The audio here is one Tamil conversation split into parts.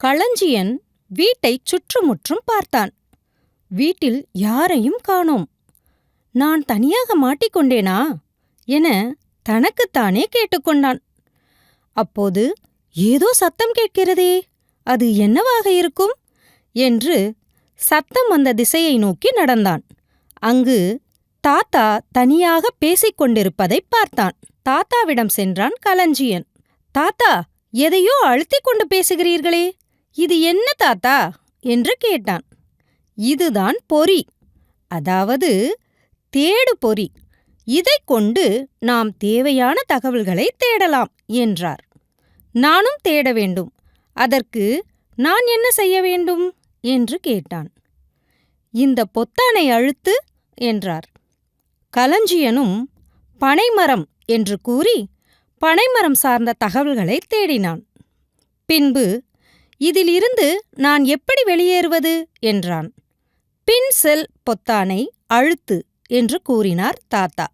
களஞ்சியன் வீட்டைச் சுற்றுமுற்றும் பார்த்தான். வீட்டில் யாரையும் காணோம். நான் தனியாக மாட்டிக்கொண்டேனா? என தனக்குத்தானே கேட்டுக்கொண்டான். அப்போது ஏதோ சத்தம் கேட்கிறதே அது என்னவாக இருக்கும்? என்று சத்தம் வந்த திசையை நோக்கி நடந்தான். அங்கு தாத்தா தனியாக பேசிக் கொண்டிருப்பதைப் பார்த்தான். தாத்தாவிடம் சென்றான் களஞ்சியன். தாத்தா எதையோ அழுத்திக் கொண்டு பேசுகிறீர்களே! இது என்ன தாத்தா? என்று கேட்டான். இதுதான் பொறி. அதாவது தேடு பொறி. இதைக் கொண்டு நாம் தேவையான தகவல்களை தேடலாம் என்றார். நானும் தேட வேண்டும். அதற்கு நான் என்ன செய்ய வேண்டும்? என்று கேட்டான். இந்த பொத்தானை அழுத்து என்றார். களஞ்சியனும் பனைமரம் என்று கூறி பனைமரம் சார்ந்த தகவல்களை தேடினான். பின்பு இதிலிருந்து நான் எப்படி வெளியேறுவது? என்றான். பின் செல் பொத்தானை அழுத்து என்று கூறினார் தாத்தா.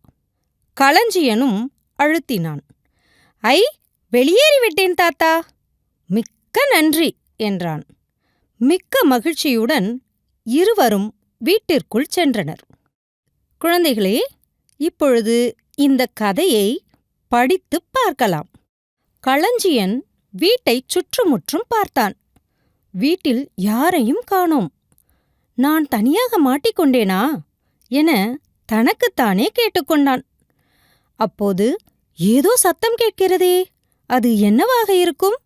களஞ்சியனும் அழுத்தினான். ஐ வெளியேறிவிட்டேன் தாத்தா. மிக்க நன்றி என்றான். மிக்க மகிழ்ச்சியுடன் இருவரும் வீட்டிற்குள் சென்றனர். குழந்தைகளே இப்பொழுது இந்த கதையை படித்துப் பார்க்கலாம். களஞ்சியன் வீட்டைச் சுற்றுமுற்றும் பார்த்தான். வீட்டில் யாரையும் காணோம். நான் தனியாக மாட்டிக்கொண்டேனா? என தனக்குத்தானே கேட்டுக்கொண்டான். அப்போது ஏதோ சத்தம் கேட்கிறதே அது என்னவாக இருக்கும்?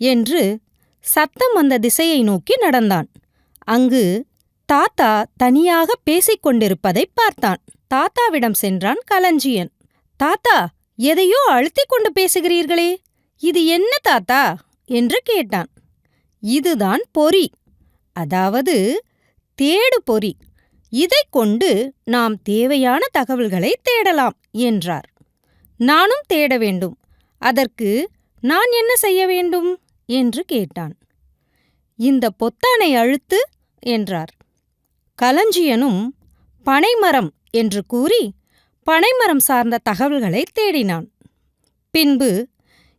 என்று சத்தம் வந்த திசையை நோக்கி நடந்தான். அங்கு தாத்தா தனியாக பேசிக் கொண்டிருப்பதைப் பார்த்தான். தாத்தாவிடம் சென்றான் களஞ்சியன். தாத்தா எதையோ அழுத்திக் கொண்டு பேசுகிறீர்களே! இது என்ன தாத்தா? என்று கேட்டான். இதுதான் பொறி. அதாவது தேடு பொறி. இதைக் கொண்டு நாம் தேவையான தகவல்களை தேடலாம் என்றார். நானும் தேட வேண்டும். அதற்கு நான் என்ன செய்ய வேண்டும்? என்று கேட்டான். இந்த பொத்தானை அழுத்து என்றார். களஞ்சியனும் பனைமரம் என்று கூறி பனைமரம் சார்ந்த தகவல்களை தேடினான். பின்பு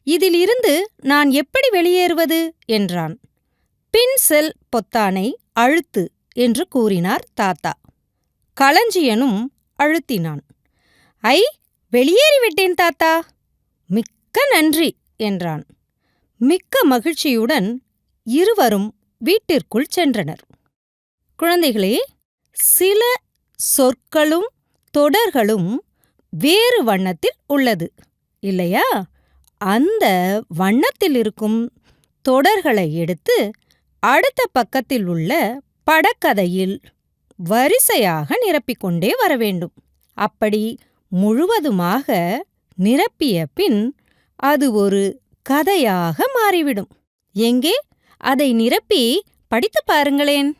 இதிலிருந்து நான் எப்படி வெளியேறுவது? என்றான். பின் செல் பொத்தானை அழுத்து என்று கூறினார் தாத்தா. களஞ்சியனும் அழுத்தினான். ஐ வெளியேறிவிட்டேன் தாத்தா. மிக்க நன்றி என்றான். மிக்க மகிழ்ச்சியுடன் இருவரும் வீட்டிற்குள் சென்றனர். குழந்தைகளே சில சொற்களும் தொடர்களும் வேறு வண்ணத்தில் உள்ளது. இல்லையா? அந்த வண்ணத்தில் இருக்கும் தொடர்களை எடுத்து அடுத்த பக்கத்தில் உள்ள படக்கதையில் வரிசையாக நிரப்பிக்கொண்டே வர வேண்டும். அப்படி முழுவதுமாக நிரப்பிய பின் அது ஒரு கதையாக மாறிவிடும். எங்கே? அதை நிரப்பி படித்துப் பாருங்களேன்.